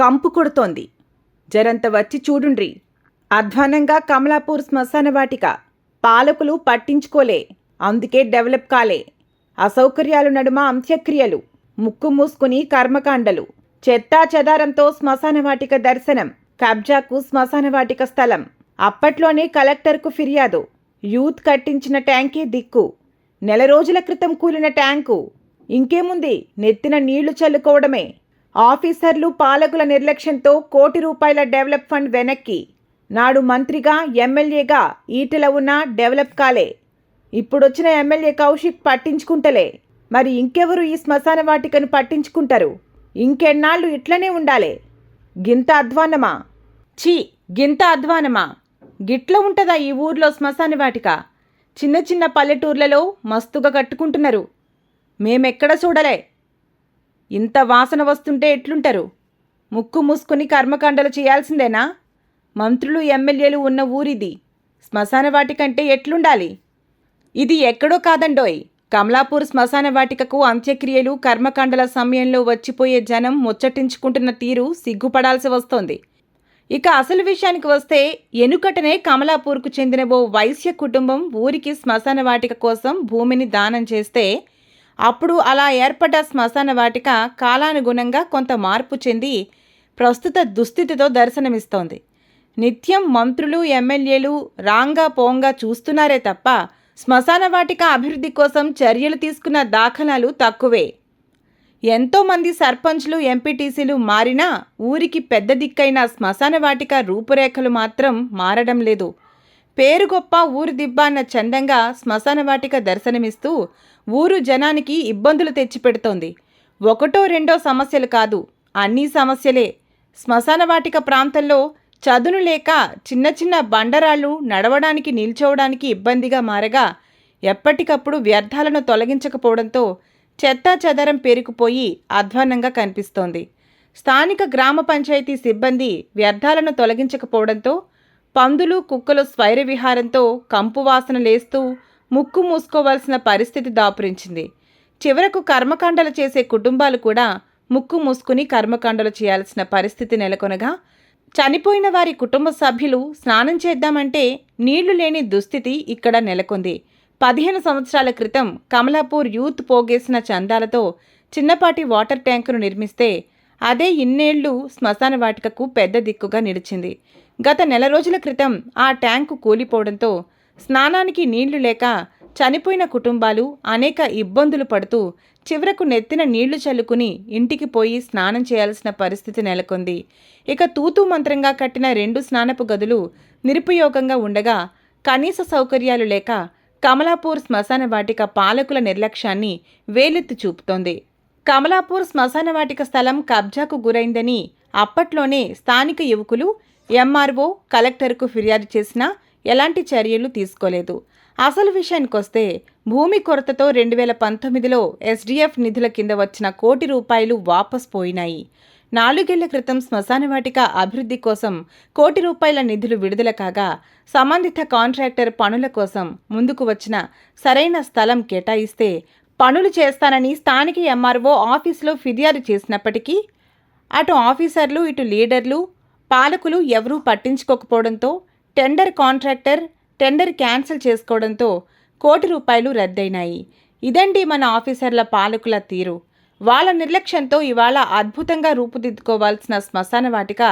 కంపు కొడుతోంది. జరంత వచ్చి చూడుండ్రి. అధ్వానంగా కమలాపూర్ శ్మశాన వాటిక. పాలకులు పట్టించుకోలే. అందుకే డెవలప్ కాలే. అసౌకర్యాలు నడుమ అంత్యక్రియలు. ముక్కు మూసుకుని కర్మకాండలు. చెత్తా చెదారంతో శ్మశాన వాటిక దర్శనం. కబ్జాకు శ్మశాన వాటిక స్థలం. అప్పట్లోనే కలెక్టర్కు ఫిర్యాదు. యూత్ కట్టించిన ట్యాంకే దిక్కు. నెల రోజుల క్రితం కూలిన ట్యాంకు. ఇంకేముంది? నెత్తిన నీళ్ళు చల్లుకోవడమే. ఆఫీసర్లు పాలకుల నిర్లక్ష్యంతో కోటి రూపాయల డెవలప్ ఫండ్ వెనక్కి. నాడు మంత్రిగా ఎమ్మెల్యేగా ఈటెల ఉన్న డెవలప్ కాలే. ఇప్పుడొచ్చిన ఎమ్మెల్యే కౌశిక్ పట్టించుకుంటలే. మరి ఇంకెవరు ఈ శ్మశాన వాటికను పట్టించుకుంటారు? ఇంకెన్నాళ్ళు ఇట్లనే ఉండాలే? గింత అధ్వానమా? ఛీ గింత అధ్వానమా? గిట్ల ఉంటుందా ఈ ఊర్లో శ్మశాన వాటిక? చిన్న చిన్న పల్లెటూర్లలో మస్తుగా కట్టుకుంటున్నారు. మేమెక్కడ చూడలే? ఇంత వాసన వస్తుంటే ఎట్లుంటారు? ముక్కు మూసుకుని కర్మకాండలు చేయాల్సిందేనా? మంత్రులు ఎమ్మెల్యేలు ఉన్న ఊరిది శ్మశాన వాటికంటే ఎట్లుండాలి? ఇది ఎక్కడో కాదండోయ్. కమలాపూర్ శ్మశాన వాటికకు అంత్యక్రియలు కర్మకాండల సమయంలో వచ్చిపోయే జనం ముచ్చటించుకుంటున్న తీరు సిగ్గుపడాల్సి వస్తోంది. ఇక అసలు విషయానికి వస్తే ఎనుకటనే కమలాపూర్కు చెందిన ఓ వైశ్య కుటుంబం ఊరికి శ్మశాన వాటిక కోసం భూమిని దానం చేస్తే అప్పుడు అలా ఏర్పడ్డ శ్మశాన వాటిక కాలానుగుణంగా కొంత మార్పు చెంది ప్రస్తుత దుస్థితితో దర్శనమిస్తోంది. నిత్యం మంత్రులు ఎమ్మెల్యేలు రాంగా పోంగా చూస్తున్నారే తప్ప శ్మశాన వాటిక అభివృద్ధి కోసం చర్యలు తీసుకున్న దాఖలాలు తక్కువే. ఎంతోమంది సర్పంచ్లు ఎంపీటీసీలు మారినా ఊరికి పెద్ద దిక్కైన శ్మశాన వాటిక రూపురేఖలు మాత్రం మారడం లేదు. పేరు గొప్ప ఊరు దిబ్బ అన్న చందంగా శ్మశాన వాటిక దర్శనమిస్తూ ఊరు జనానికి ఇబ్బందులు తెచ్చిపెడుతోంది. ఒకటో రెండో సమస్యలు కాదు అన్నీ సమస్యలే. శ్మశాన వాటిక ప్రాంతంలో చదును లేక చిన్న చిన్న బండరాళ్ళు నడవడానికి నిల్చోవడానికి ఇబ్బందిగా మారగా ఎప్పటికప్పుడు వ్యర్థాలను తొలగించకపోవడంతో చెత్తా చెదరం పేరుకుపోయి అధ్వాన్నంగా కనిపిస్తోంది. స్థానిక గ్రామ పంచాయతీ సిబ్బంది వ్యర్థాలను తొలగించకపోవడంతో పందులు కుక్కలు స్వైర విహారంతో కంపు వాసన లేస్తూ ముక్కు మూసుకోవాల్సిన పరిస్థితి దాపురించింది. చివరకు కర్మకాండలు చేసే కుటుంబాలు కూడా ముక్కు మూసుకుని కర్మకాండలు చేయాల్సిన పరిస్థితి నెలకొనగా చనిపోయిన వారి కుటుంబ సభ్యులు స్నానం చేద్దామంటే నీళ్ళు లేని దుస్థితి ఇక్కడ నెలకొంది. పదిహేను సంవత్సరాల క్రితం కమలాపూర్ యూత్ పోగేసిన చందాలతో చిన్నపాటి వాటర్ ట్యాంకును నిర్మిస్తే అదే ఇన్నేళ్ళు శ్మశాన వాటికకు పెద్ద దిక్కుగా నిలిచింది. గత నెల రోజుల క్రితం ఆ ట్యాంకు కూలిపోవడంతో స్నానానికి నీళ్ళు లేక చనిపోయిన కుటుంబాలు అనేక ఇబ్బందులు పడుతూ చివరకు నెత్తిన నీళ్ళు చల్లుకుని ఇంటికి పోయి స్నానం చేయాల్సిన పరిస్థితి నెలకొంది. ఇక తూతూ మంత్రంగా కట్టిన రెండు స్నానపు గదులు నిరుపయోగంగా ఉండగా కనీస సౌకర్యాలు లేక కమలాపూర్ శ్మశాన వాటిక పాలకుల నిర్లక్ష్యాన్ని వేలెత్తి చూపుతోంది. కమలాపూర్ శ్మశానవాటిక స్థలం కబ్జాకు గురైందని అప్పట్లోనే స్థానిక యువకులు ఎంఆర్ఓ కలెక్టర్కు ఫిర్యాదు చేసినా ఎలాంటి చర్యలు తీసుకోలేదు. అసలు విషయానికొస్తే భూమి కొరతతో రెండు వేల పంతొమ్మిదిలో ఎస్డిఎఫ్ నిధుల కింద వచ్చిన కోటి రూపాయలు వాపస్ పోయినాయి. నాలుగేళ్ళ క్రితం శ్మశానవాటిక అభివృద్ధి కోసం కోటి రూపాయల నిధులు విడుదల కాగా సంబంధిత కాంట్రాక్టర్ పనుల కోసం ముందుకు వచ్చిన సరైన స్థలం కేటాయిస్తే పనులు చేస్తానని స్థానిక ఎంఆర్ఓ ఆఫీసులో ఫిర్యాదు చేసినప్పటికీ అటు ఆఫీసర్లు ఇటు లీడర్లు పాలకులు ఎవరూ పట్టించుకోకపోవడంతో టెండర్ కాంట్రాక్టర్ టెండర్ క్యాన్సిల్ చేసుకోవడంతో కోటి రూపాయలు రద్దయినాయి. ఇదండి మన ఆఫీసర్ల పాలకుల తీరు. వాళ్ళ నిర్లక్ష్యంతో ఇవాళ అద్భుతంగా రూపుదిద్దుకోవాల్సిన శ్మశాన వాటిక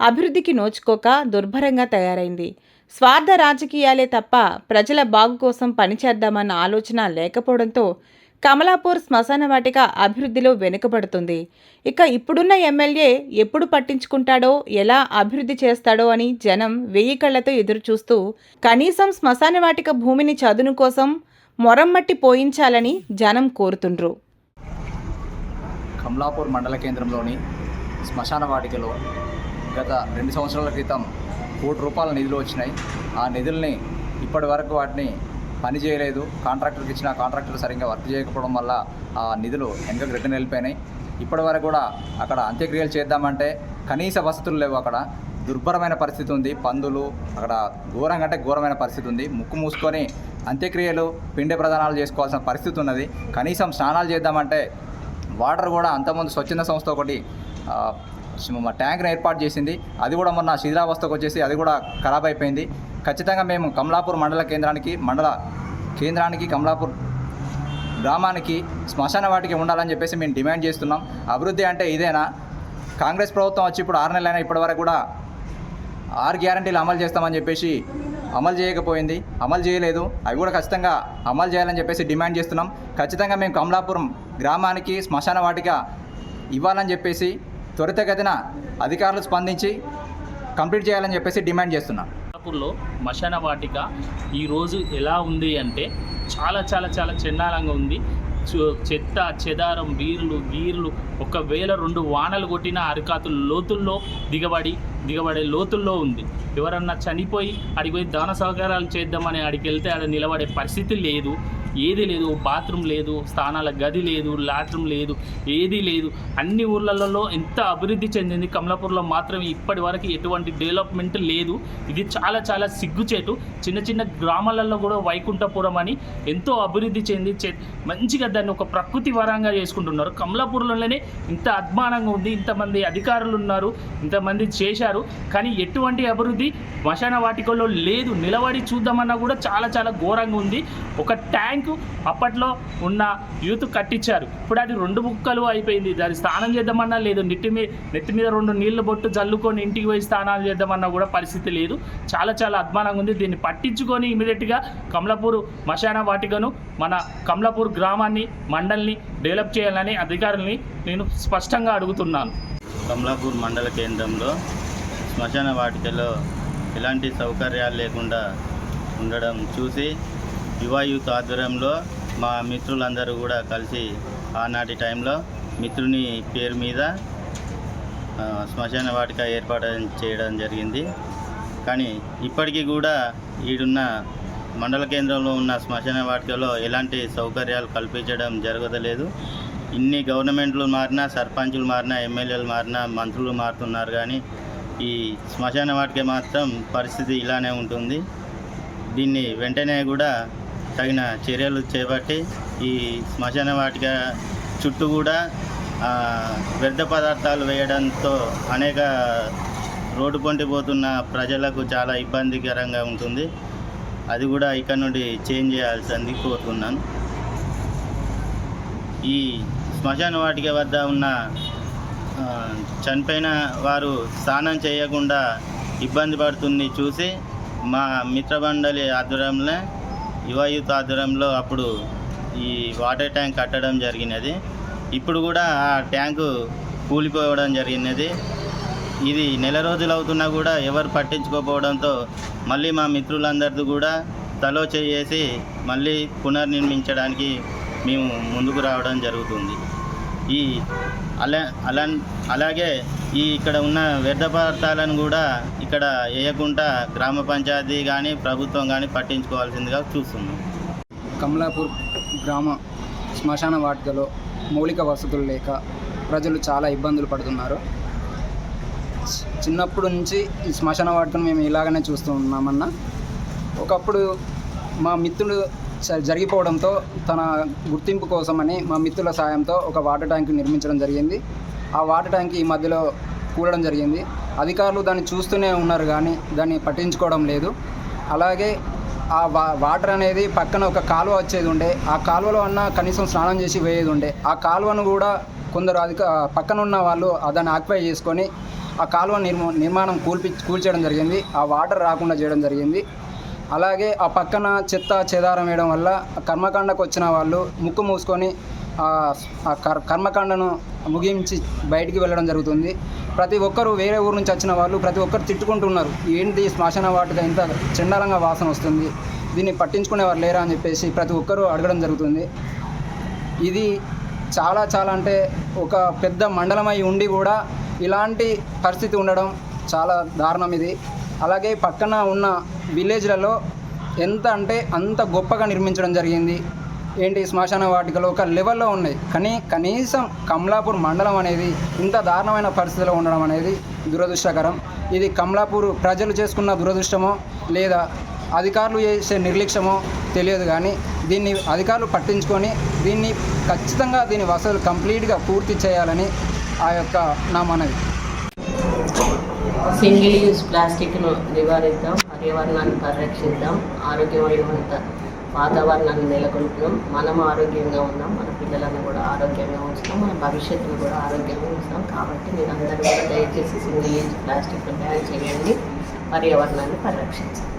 అభివృద్ధికి నోచుకోక దుర్భరంగా తయారైంది. స్వార్థ రాజకీయాలే తప్ప ప్రజల బాగు కోసం పనిచేద్దామన్న ఆలోచన లేకపోవడంతో కమలాపూర్ శ్మశాన వాటిక అభివృద్ధిలో వెనుకబడుతుంది. ఇక ఇప్పుడున్న ఎమ్మెల్యే ఎప్పుడు పట్టించుకుంటాడో ఎలా అభివృద్ధి చేస్తాడో అని జనం వెయ్యి కళ్ళతో ఎదురుచూస్తూ కనీసం శ్మశాన వాటిక భూమిని చదును కోసం మొరమ్మట్టి పోయించాలని జనం కోరుతుండ్రు. కమలాపూర్ మండల కేంద్రంలోని శ్మశాన వాటికలో గత రెండు సంవత్సరాల క్రితం కోటి రూపాయల నిధులు వచ్చినాయి. ఆ నిధుల్ని ఇప్పటి వరకు వాటిని పని చేయలేదు. కాంట్రాక్టర్కి ఇచ్చిన కాంట్రాక్టర్ సరిగ్గా వర్క్ చేయకపోవడం వల్ల ఆ నిధులు వెనకకు రిటర్న్ వెళ్ళిపోయినాయి. ఇప్పటి వరకు కూడా అక్కడ అంత్యక్రియలు చేద్దామంటే కనీస వసతులు లేవు అక్కడ. దుర్భరమైన పరిస్థితి ఉంది. పందులు అక్కడ ఘోరంగా అంటే ఘోరమైన పరిస్థితి ఉంది. ముక్కు మూసుకొని అంత్యక్రియలు పిండ ప్రదానాలు చేసుకోవాల్సిన పరిస్థితి ఉన్నది. కనీసం స్నానాలు చేద్దామంటే వాటర్ కూడా అంతకుముందు స్వచ్ఛంద సంస్థ ఒకటి ట్యాంక్ను ఏర్పాటు చేసింది. అది కూడా మొన్న శిథిలావస్థకు వచ్చేసి అది కూడా ఖరాబ్ అయిపోయింది. ఖచ్చితంగా మేము కమలాపూర్ మండల కేంద్రానికి మండల కేంద్రానికి కమలాపూర్ గ్రామానికి శ్మశాన వాటికి ఉండాలని చెప్పేసి మేము డిమాండ్ చేస్తున్నాం. అభివృద్ధి అంటే ఇదేనా? కాంగ్రెస్ ప్రభుత్వం వచ్చి ఇప్పుడు ఆరు నెలలైనా ఇప్పటివరకు కూడా ఆరు గ్యారంటీలు అమలు చేస్తామని చెప్పేసి అమలు చేయకపోయింది. అమలు చేయలేదు. అవి కూడా ఖచ్చితంగా అమలు చేయాలని చెప్పేసి డిమాండ్ చేస్తున్నాం. ఖచ్చితంగా మేము కమలాపురం గ్రామానికి శ్మశాన వాటిక ఇవ్వాలని చెప్పేసి త్వరితగతిన అధికారులు స్పందించి కంప్లీట్ చేయాలని చెప్పేసి డిమాండ్ చేస్తున్నాం. కొల్లాపూర్లో మశాన వాటిక ఈరోజు ఎలా ఉంది అంటే చాలా చాలా చాలా చెండాలంగా ఉంది. చెత్త చెదారం బీర్లు గీర్లు ఒకవేళ రెండు వానలు కొట్టిన అరికాతులు లోతుల్లో దిగబడి దిగబడే లోతుల్లో ఉంది. ఎవరన్నా చనిపోయి అడిగిపోయి దాన సహకారాలు చేద్దామని అడిగి వెళ్తే ఆడ నిలబడే పరిస్థితి లేదు. ఏది లేదు బాత్రూమ్ లేదు స్థానాల గది లేదు లాట్రూమ్ లేదు ఏది లేదు. అన్ని ఊర్లలో ఎంత అభివృద్ధి చెందింది కమలాపూర్లో మాత్రం ఇప్పటి వరకు ఎటువంటి డెవలప్మెంట్ లేదు. ఇది చాలా చాలా సిగ్గుచేటు. చిన్న చిన్న గ్రామాలలో కూడా వైకుంఠపురం అని ఎంతో అభివృద్ధి చెంది మంచిగా దాన్ని ఒక ప్రకృతి వరంగా చేసుకుంటున్నారు. కమలాపూర్లోనే ఇంత అద్మానంగా ఉంది ఇంతమంది అధికారులు ఉన్నారు ఇంతమంది చేశారు. కానీ ఎటువంటి అభివృద్ధి శ్మశాన వాటికల్లో లేదు. నిలబడి చూద్దామన్నా కూడా చాలా చాలా ఘోరంగా ఉంది. ఒక ట్యాంక్ అప్పట్లో ఉన్న యూత్ కట్టించారు ఇప్పుడు అది రెండు ముక్కలు అయిపోయింది. దాని స్నానం చేద్దామన్నా లేదు. నెట్టి మీద నెత్తి మీద రెండు నీళ్ళు బొట్టు జల్లుకొని ఇంటికి పోయి స్నానాలు చేద్దామన్నా కూడా పరిస్థితి లేదు. చాలా చాలా అద్మానంగా ఉంది. దీన్ని పట్టించుకొని ఇమీడియట్గా కమలాపూర్ మశాన వాటికను మన కమలాపూర్ గ్రామాన్ని మండల్ని డెవలప్ చేయాలని అధికారుల్ని నేను స్పష్టంగా అడుగుతున్నాను. కమలాపూర్ మండల కేంద్రంలో శ్మశాన వాటికలో ఎలాంటి సౌకర్యాలు లేకుండా ఉండడం చూసి యువ యూత్ ఆధ్వర్యంలో మా మిత్రులందరూ కూడా కలిసి ఆనాటి టైంలో మిత్రుని పేరు మీద శ్మశాన వాటిక ఏర్పాటు చేయడం జరిగింది. కానీ ఇప్పటికీ కూడా ఈడున్న మండల కేంద్రంలో ఉన్న శ్మశాన వాటికలో ఎలాంటి సౌకర్యాలు కల్పించడం జరగదలేదు. ఇన్ని గవర్నమెంట్లు మారినా సర్పంచులు మారినా ఎమ్మెల్యేలు మారినా మంత్రులు మారుతున్నారు. కానీ ఈ శ్మశాన వాటిక మాత్రం పరిస్థితి ఇలానే ఉంటుంది. దీన్ని వెంటనే కూడా తగిన చర్యలు చేపట్టి ఈ శ్మశాన వాటిక చుట్టూ కూడా వ్యర్థ పదార్థాలు వేయడంతో అనేక రోడ్డు పొంటిపోతున్న ప్రజలకు చాలా ఇబ్బందికరంగా ఉంటుంది. అది కూడా ఇక్కడ నుండి చేంజ్ చేయాల్సింది కోరుతున్నాను. ఈ శ్మశాన వాటిక వద్ద ఉన్న చనిపోయిన వారు స్నానం చేయకుండా ఇబ్బంది పడుతుంది చూసి మా మిత్రమండలి ఆధ్వర్యంలో యువయూత్ ఆధ్వర్యంలో అప్పుడు ఈ వాటర్ ట్యాంక్ కట్టడం జరిగినది. ఇప్పుడు కూడా ఆ ట్యాంకు కూలిపోవడం జరిగినది. ఇది నెల రోజులు అవుతున్నా కూడా ఎవరు పట్టించుకోకపోవడంతో మళ్ళీ మా మిత్రులందరిది కూడా తలో చేసి మళ్ళీ పునర్నిర్మించడానికి మేము ముందుకు రావడం జరుగుతుంది. ఈ అలా అలా అలాగే ఈ ఇక్కడ ఉన్న వ్యర్థ పదార్థాలను కూడా ఇక్కడ వేయకుండా గ్రామ పంచాయతీ కానీ ప్రభుత్వం కానీ పట్టించుకోవాల్సిందిగా చూస్తున్నాం. కమలాపూర్ గ్రామ శ్మశాన వాటికలో మౌలిక వసతులు లేక ప్రజలు చాలా ఇబ్బందులు పడుతున్నారు. చిన్నప్పటి నుంచి ఈ శ్మశాన వాటికను మేము ఇలాగనే చూస్తూ ఉన్నామన్నా. ఒకప్పుడు మా మిత్రుడు జరిగిపోవడంతో తన గుర్తింపు కోసమని మా మిత్రుల సాయంతో ఒక వాటర్ ట్యాంక్ నిర్మించడం జరిగింది. ఆ వాటర్ ట్యాంక్ ఈ మధ్యలో కూడడం జరిగింది. అధికారులు దాన్ని చూస్తూనే ఉన్నారు కానీ దాన్ని పట్టించుకోవడం లేదు. అలాగే ఆ వా వాటర్ అనేది పక్కన ఒక కాలువ వచ్చేది ఉండే. ఆ కాలువలో అన్న కనీసం స్నానం చేసి వేయేది ఉండే. ఆ కాలువను కూడా కొందరు అధిక పక్కన ఉన్న వాళ్ళు దాన్ని ఆక్యుపై చేసుకొని ఆ కాలువ నిర్మా నిర్మాణం కూల్పి కూల్చేయడం జరిగింది. ఆ వాటర్ రాకుండా చేయడం జరిగింది. అలాగే ఆ పక్కన చెత్త చెదారం వేయడం వల్ల కర్మకాండకు వచ్చిన వాళ్ళు ముక్కు మూసుకొని ఆ కర్మకాండను ముగించి బయటికి వెళ్ళడం జరుగుతుంది. ప్రతి ఒక్కరు వేరే ఊరు నుంచి వచ్చిన వాళ్ళు ప్రతి ఒక్కరు తిట్టుకుంటున్నారు. ఏంటి శ్మశాన వాటిగా ఇంత చండాలంగా వాసన వస్తుంది? దీన్ని పట్టించుకునేవారు లేరా అని చెప్పేసి ప్రతి ఒక్కరూ అడగడం జరుగుతుంది. ఇది చాలా చాలా అంటే ఒక పెద్ద మండలమై ఉండి కూడా ఇలాంటి పరిస్థితి ఉండడం చాలా దారుణం ఇది. అలాగే పక్కన ఉన్న విలేజ్లలో ఎంత అంటే అంత గొప్పగా నిర్మించడం జరిగింది. ఏంటి శ్మశాన వాటికలు ఒక లెవెల్లో ఉన్నాయి. కానీ కనీసం కమలాపూర్ మండలం అనేది ఇంత దారుణమైన పరిస్థితిలో ఉండడం అనేది దురదృష్టకరం. ఇది కమలాపూర్ ప్రజలు చేసుకున్న దురదృష్టమో లేదా అధికారులు చేసే నిర్లక్ష్యమో తెలియదు కానీ దీన్ని అధికారులు పట్టించుకొని దీన్ని ఖచ్చితంగా దీని వసతులు కంప్లీట్గా పూర్తి చేయాలని ఆ యొక్క నా మనవి. సింగిల్ యూజ్ ప్లాస్టిక్ను నివారిద్దాం పర్యావరణాన్ని పరిరక్షిద్దాం ఆరోగ్యమైనంత వాతావరణాన్ని నెలకొల్పుదాం. మనం ఆరోగ్యంగా ఉన్నాం. మన పిల్లలను కూడా ఆరోగ్యంగా ఉంచుతాం. మన భవిష్యత్తును కూడా ఆరోగ్యంగా ఉంచుతాం. కాబట్టి మీరు అందరూ కూడా దయచేసి సింగిల్ యూజ్ ప్లాస్టిక్ బ్యాన్ చేయండి. పర్యావరణాన్ని పరిరక్షించండి.